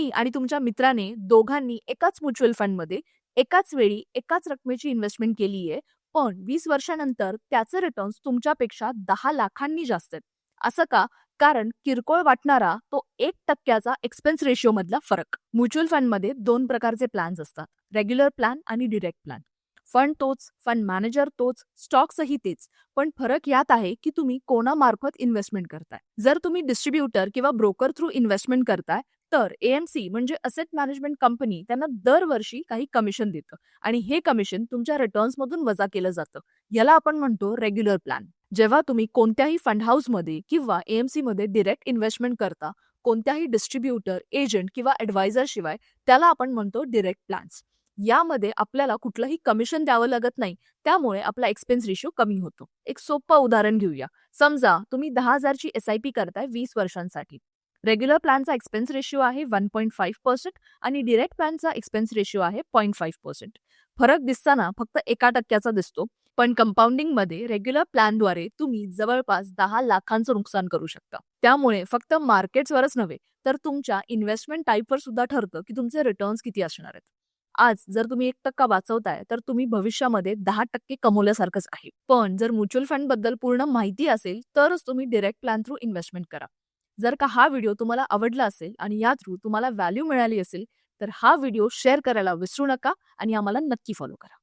तुम्ही आणि तुमच्या मित्राने दोघांनी एकाच म्युच्युअल फंडमध्ये एकाच वेळी एकाच रकमेची इन्व्हेस्टमेंट केली आहे पण वीस वर्षानंतर त्याचे रिटर्न्स तुमच्यापेक्षा दहा लाखांनी जास्त आहेत. असं का? कारण किरकोळ वाटणारा तो एक टक्क्याचा एक्सपेन्स रेशिओ मधला फरक. म्युच्युअल फंडमध्ये दोन प्रकारचे प्लॅन्स असतात. रेग्युलर प्लॅन आणि डिरेक्ट प्लॅन फंड तोच फंड मॅनेजर तोच स्टॉक्सही तेच. पण फरक यात आहे की तुम्ही कोणामार्फत इन्व्हेस्टमेंट करताय. जर तुम्ही डिस्ट्रीब्युटर किंवा ब्रोकर थ्रू इन्व्हेस्टमेंट करताय तर एएमसी म्हणजे असेट मॅनेजमेंट कंपनी त्यांना दरवर्षी काही कमिशन देतं. आणि हे कमिशन तुमच्या रिटर्न्स मधून वजा केलं जातं. याला आपण म्हणतो रेग्युलर प्लॅन जेव्हा तुम्ही कोणत्याही फंड हाऊसमध्ये किंवा एएमसी मध्ये डिरेक्ट इन्व्हेस्टमेंट करता कोणत्याही डिस्ट्रीब्युटर एजंट किंवा ऍडवायझर शिवाय त्याला आपण म्हणतो डिरेक्ट प्लॅन्स यामध्ये आपल्याला कुठलंही कमिशन द्यावं लागत नाही. त्यामुळे आपला एक्सपेन्स रेशिओ कमी होतो. एक सोपं उदाहरण घेऊया. समजा तुम्ही दहा हजारची एस आय पी करताय वीस वर्षांसाठी. रेग्युलर प्लॅनचा एक्सपेन्स रेशिओ आहे वन पॉईंट फाईव्ह पर्सेंट आणि डिरेक्ट प्लॅनचा एक्सपेन्स रेशिओ आहे पॉईंट फाईव्ह पर्सेंट फरक दिसताना फक्त एका टक्क्याचा दिसतो पण कंपाऊंडिंगमध्ये रेग्युलर प्लॅनद्वारे तुम्ही जवळपास दहा लाखांचं नुकसान करू शकता. त्यामुळे फक्त मार्केट्सवरच नव्हे तर तुमच्या इन्व्हेस्टमेंट टाईपवर सुद्धा ठरतं की तुमचे रिटर्न्स किती असणार आहेत. आज जर तुम्ही एक टक्का वाचवताय तर तुम्ही भविष्यामध्ये दहा टक्के कमवल्यासारखंच आहे. पण जर म्युच्युअल फंडबद्दल पूर्ण माहिती असेल तरच तुम्ही डिरेक्ट प्लॅन थ्रू इन्व्हेस्टमेंट करा. जर का हा व्हिडिओ तुम्हाला आवडला असेल आणि या थ्रू तुम्हाला व्हॅल्यू मिळाली असेल तर हा व्हिडिओ शेअर करायला विसरू नका आणि आम्हाला नक्की फॉलो करा.